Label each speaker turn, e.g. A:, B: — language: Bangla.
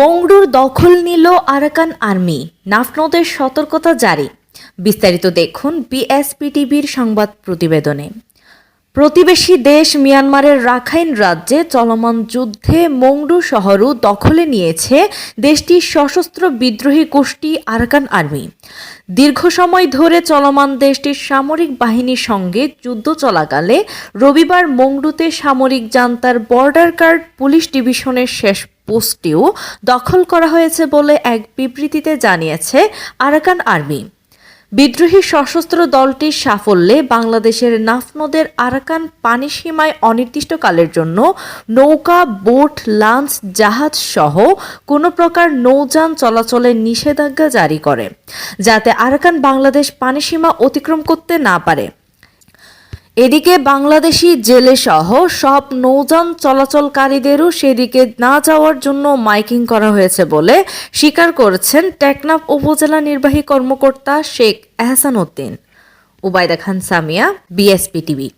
A: মংডুর দখল নিল আরাকান আর্মি। নাফনদের সতর্কতা জারি। বিস্তারিত দেখুন বিএসপিটিভির সংবাদ প্রতিবেদনে। প্রতিবেশী দেশ মিয়ানমারের রাখাইন রাজ্যে চলমান যুদ্ধে মংডু শহরও দখলে নিয়েছে দেশটির সশস্ত্র বিদ্রোহী গোষ্ঠী আরাকান আর্মি। দীর্ঘ সময় ধরে চলমান দেশটির সামরিক বাহিনীর সঙ্গে যুদ্ধ চলাকালে রবিবার মংডুতে সামরিক জান্তার বর্ডার গার্ড পুলিশ ডিভিশনের শেষ পোস্টেও দখল করা হয়েছে বলে এক বিবৃতিতে জানিয়েছে আরাকান আর্মি। বিদ্রোহী সশস্ত্র দলটির সাফল্যে বাংলাদেশের নাফনদের আরাকান পানি সীমায় অনির্দিষ্টকালের জন্য নৌকা, বোট, লঞ্চ, জাহাজ সহ কোনো প্রকার নৌযান চলাচলের নিষেধাজ্ঞা জারি করে, যাতে আরাকান বাংলাদেশ পানি সীমা অতিক্রম করতে না পারে। এদিকে বাংলাদেশি জেলে সহ সব নৌযান চলাচলকারীদেরও সেদিকে না যাওয়ার জন্য মাইকিং করা হয়েছে বলে স্বীকার করেছেন টেকনাফ উপজেলা নির্বাহী কর্মকর্তা Sheikh Ehsan Uddin. Ubaida Khan Samia, BSP TV.